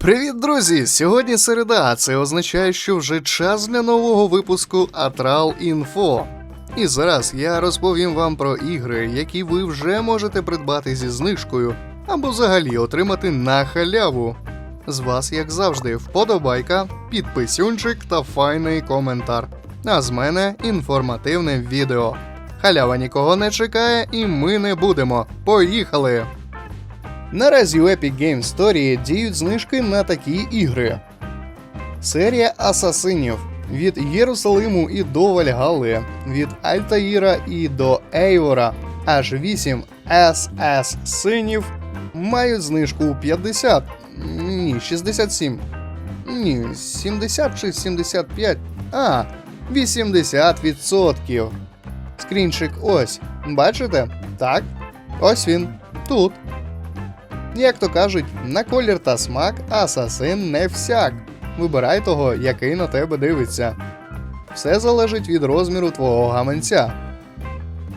Привіт, друзі! Сьогодні середа, а це означає, що вже час для нового випуску Атral Info. І зараз я розповім вам про ігри, які ви вже можете придбати зі знижкою або взагалі отримати на халяву. З вас, як завжди, вподобайка, підписюнчик та файний коментар. А з мене інформативне відео. Халява нікого не чекає, і ми не будемо. Поїхали! Наразі у Epic Games Story діють знижки на такі ігри. Серія Асасинів від Єрусалиму і до Вальгалли, від Альтаїра і до Ейвора, аж 8 СС синів мають знижку у 50, ні, 67, ні, 70 чи 75, а, 80%. Скрінчик ось. Бачите? Так. Ось він. Тут. Як то кажуть, на колір та смак асасин не всяк. Вибирай того, який на тебе дивиться. Все залежить від розміру твого гаманця.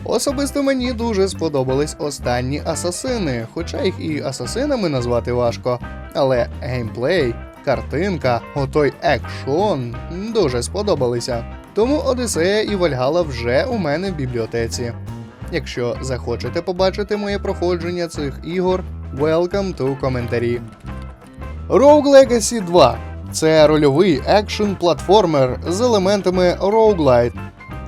Особисто мені дуже сподобались останні асасини, хоча їх і асасинами назвати важко. Але геймплей, картинка, отой екшон дуже сподобалися. Тому Одіссея і Вальгала вже у мене в бібліотеці. Якщо захочете побачити моє проходження цих ігор, welcome to коментарі. Rogue Legacy 2 це рольовий екшн платформер з елементами roguelite.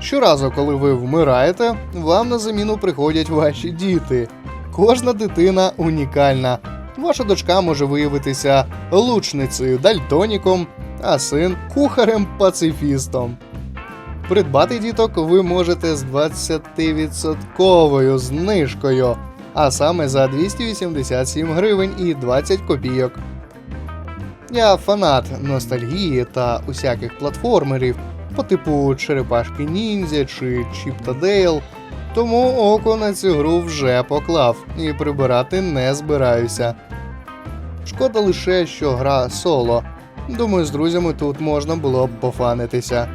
Щоразу, коли ви вмираєте, вам на заміну приходять ваші діти. Кожна дитина унікальна. Ваша дочка може виявитися лучницею дальтоніком, а син кухарем-пацифістом. Придбати діток ви можете з 20% знижкою, а саме за 287 гривень і 20 копійок. Я фанат ностальгії та усяких платформерів по типу Черепашки Ніндзя чи Чіп та Дейл, тому око на цю гру вже поклав і прибирати не збираюся. Шкода лише, що гра соло. Думаю, з друзями тут можна було б пофанитися.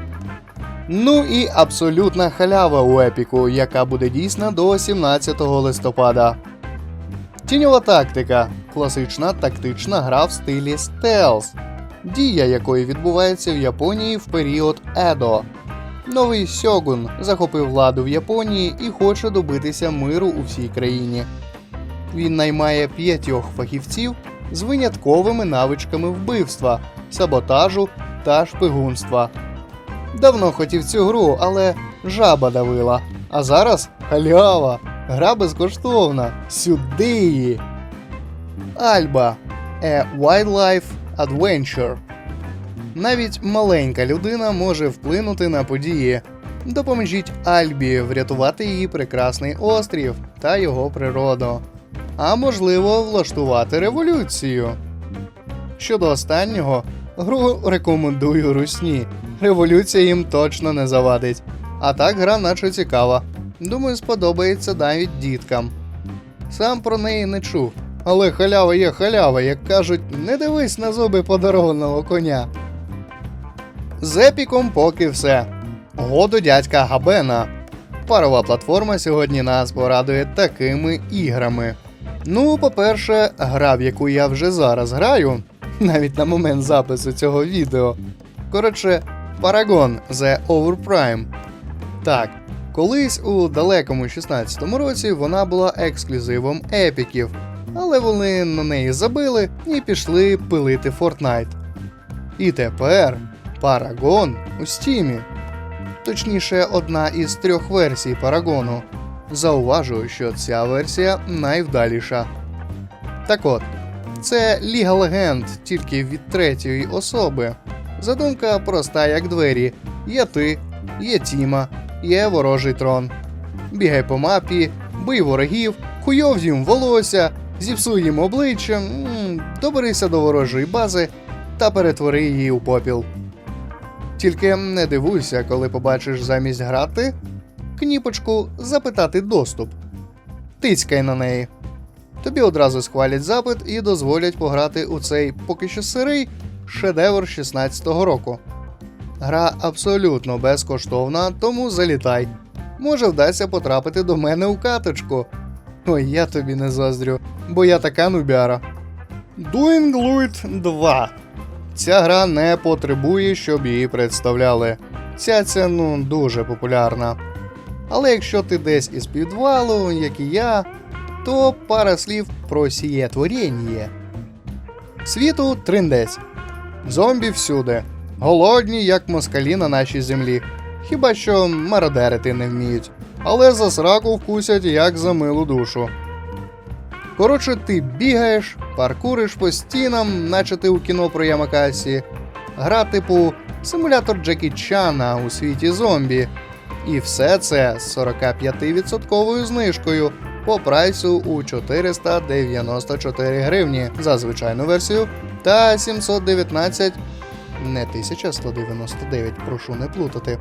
Ну і абсолютна халява у епіку, яка буде дійсна до 17 листопада. Тіньова тактика класична тактична гра в стилі стелс, дія якої відбувається в Японії в період Едо. Новий Сьогун захопив владу в Японії і хоче добитися миру у всій країні. Він наймає п'ятьох фахівців з винятковими навичками вбивства, саботажу та шпигунства. Давно хотів цю гру, але жаба давила. А зараз халява, гра безкоштовна. Сюди її. Альба A Wildlife Adventure. Навіть маленька людина може вплинути на події. Допоможіть Альбі врятувати її прекрасний острів та його природу. А можливо, влаштувати революцію. Щодо останнього, гру рекомендую русні. Революція їм точно не завадить. А так гра наче цікава. Думаю, сподобається навіть діткам. Сам про неї не чув. Але халява є халява, як кажуть, не дивись на зуби подарованого коня. З епіком поки все. Году дядька Габена. Парова платформа сьогодні нас порадує такими іграми. Ну, по-перше, гра, в яку я вже зараз граю, навіть на момент запису цього відео. Коротше, Paragon The Overprime. Так, колись у далекому 16-му році вона була ексклюзивом епіків, але вони на неї забили і пішли пилити Fortnite. І тепер Paragon у стімі. Точніше, одна із трьох версій Парагону. Зауважую, що ця версія найвдаліша. Так от, це Ліга легенд тільки від третьої особи. Задумка проста, як двері: є ти, є Тіма, є ворожий трон. Бігай по мапі, бий ворогів, хуйов їм волосся, зіпсуй їм обличчя, доберися до ворожої бази та перетвори її у попіл. Тільки не дивуйся, коли побачиш замість грати кніпочку запитати доступ. Тицькай на неї. Тобі одразу схвалять запит і дозволять пограти у цей поки що сирий шедевр 16-го року. Гра абсолютно безкоштовна, тому залітай. Може вдасться потрапити до мене у каточку. Ой, я тобі не заздрю, бо я така нубяра. Doing Luit 2. Ця гра не потребує, щоб її представляли. Ця ця ну дуже популярна. Але якщо ти десь із підвалу, як і я, то пара слів про сіє творіння. Світу триндець. Зомбі всюди. Голодні, як москалі на нашій землі. Хіба що мародерити не вміють. Але за сраку вкусять як за милу душу. Коротше, ти бігаєш, паркуриш по стінам, наче ти у кіно про Ямакасі. Гра типу симулятор Джекі Чана у світі зомбі. І все це з 45% знижкою по прайсу у 494 гривні за звичайну версію та 719 не 1199, прошу не плутати.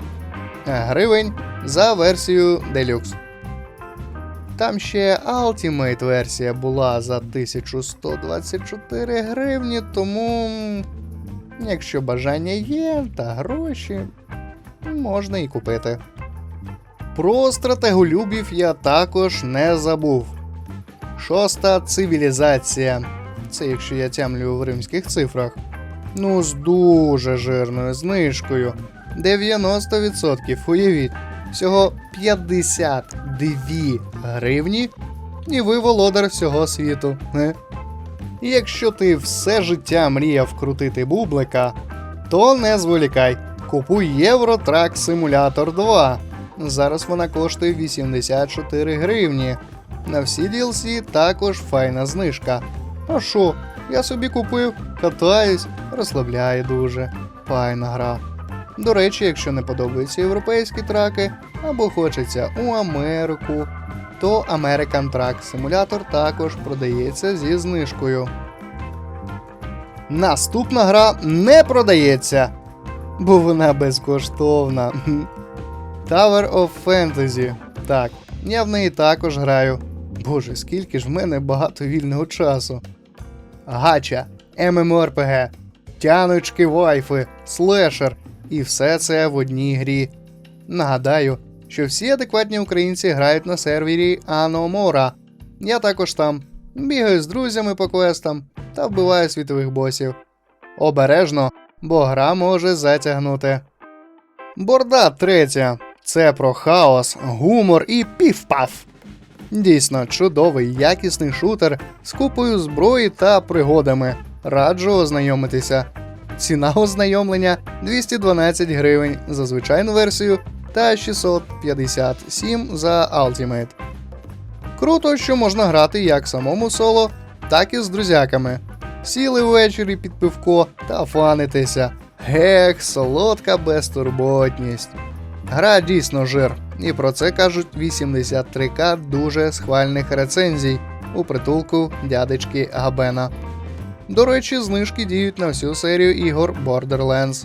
Гривень за версію Deluxe. Там ще Ultimate версія була за 1124 гривні, тому якщо бажання є та гроші, можна і купити. Про стратеголюбів я також не забув. Шоста цивілізація. Це якщо я тямлю в римських цифрах. Ну, з дуже жирною знижкою. 90% уявіть. Всього 52 гривні, і ви володар всього світу. Не? І якщо ти все життя мріяв крутити бублика, то не зволікай. Купуй Євротрак Симулятор 2. Зараз вона коштує 84 гривні. На всі DLC також файна знижка. А що, я собі купив, катаюсь, розслабляє дуже. Файна гра. До речі, якщо не подобаються європейські траки або хочеться у Америку, то American Truck Simulator також продається зі знижкою. Наступна гра не продається, бо вона безкоштовна. Tower of Fantasy. Так, я в неї також граю. Боже, скільки ж в мене багато вільного часу. Гача, MMORPG, тяночки вайфи, слешер. І все це в одній грі. Нагадаю, що всі адекватні українці грають на сервері Аномора. Я також там. Бігаю з друзями по квестам та вбиваю світових босів. Обережно, бо гра може затягнути. Борда третя. Це про хаос, гумор і пів-паф. Дійсно, чудовий, якісний шутер з купою зброї та пригодами. Раджу ознайомитися. Ціна ознайомлення 212 гривень за звичайну версію та 657 за Ultimate. Круто, що можна грати як самому соло, так і з друзяками. Сіли ввечері під пивко та фанитися. Гех, солодка безтурботність. Гра дійсно жир, і про це кажуть 83к дуже схвальних рецензій у притулку дядечки Габена. До речі, знижки діють на всю серію ігор Borderlands.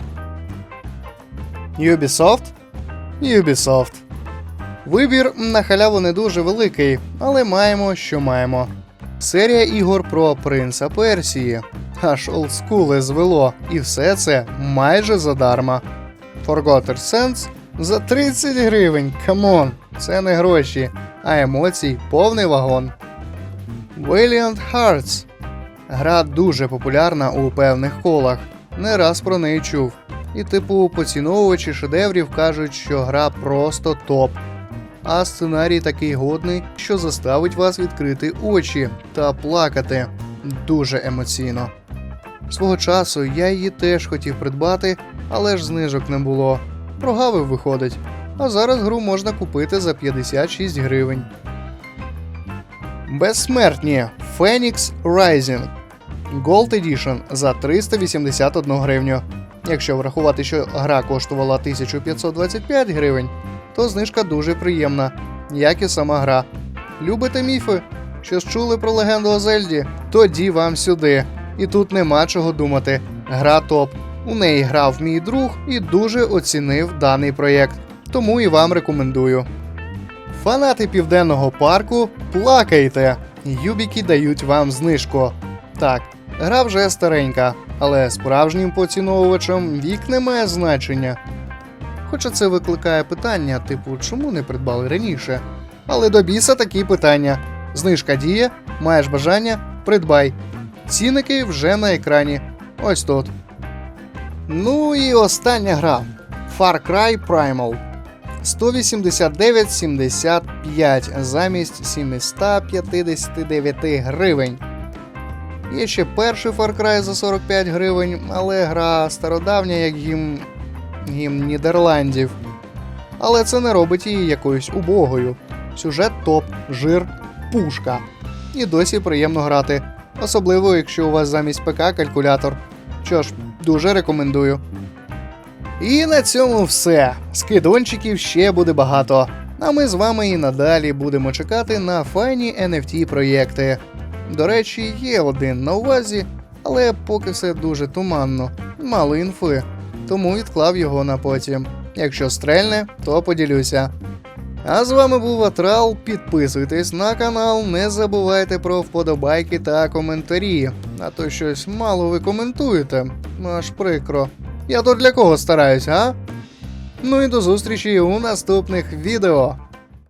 Ubisoft? Ubisoft. Вибір на халяву не дуже великий, але маємо, що маємо. Серія ігор про принца Персії. Аж олдскули звело, і все це майже задарма. Forgotten Sense за 30 гривень. Камон, це не гроші, а емоцій повний вагон. Valiant Hearts. Гра дуже популярна у певних колах. Не раз про неї чув. І, типу, поціновувачі шедеврів кажуть, що гра просто топ. А сценарій такий годний, що заставить вас відкрити очі та плакати дуже емоційно. Свого часу я її теж хотів придбати, але ж знижок не було. Прогавив виходить. А зараз гру можна купити за 56 гривень. Безсмертні Phoenix Rising Gold Edition за 381 гривню. Якщо врахувати, що гра коштувала 1525 гривень, то знижка дуже приємна, як і сама гра. Любите міфи? Щось чули про легенду о Зельді? Тоді вам сюди. І тут нема чого думати. Гра топ. У неї грав мій друг і дуже оцінив даний проєкт. Тому і вам рекомендую. Фанати південного парку, плакайте! Юбіки дають вам знижку. Так, гра вже старенька, але справжнім поціновувачам вік не має значення. Хоча це викликає питання, типу, чому не придбали раніше? Але до біса такі питання. Знижка діє, маєш бажання, придбай. Цінники вже на екрані. Ось тут. Ну і остання гра. Far Cry Primal. 189,75 замість 759 гривень. Є ще перший Far Cry за 45 гривень, але гра стародавня, як гімн, гімн Нідерландів. Але це не робить її якоюсь убогою. Сюжет топ, жир, пушка. І досі приємно грати. Особливо, якщо у вас замість ПК калькулятор. Що ж, дуже рекомендую. І на цьому все. Скидончиків ще буде багато. А ми з вами і надалі будемо чекати на файні NFT проєкти. До речі, є один на увазі, але поки все дуже туманно, мало інфи, тому відклав його на потім. Якщо стрельне, то поділюся. А з вами був Атрал. Підписуйтесь на канал, не забувайте про вподобайки та коментарі. А то щось мало ви коментуєте. Аж прикро. Я то для кого стараюсь, а? Ну і до зустрічі у наступних відео.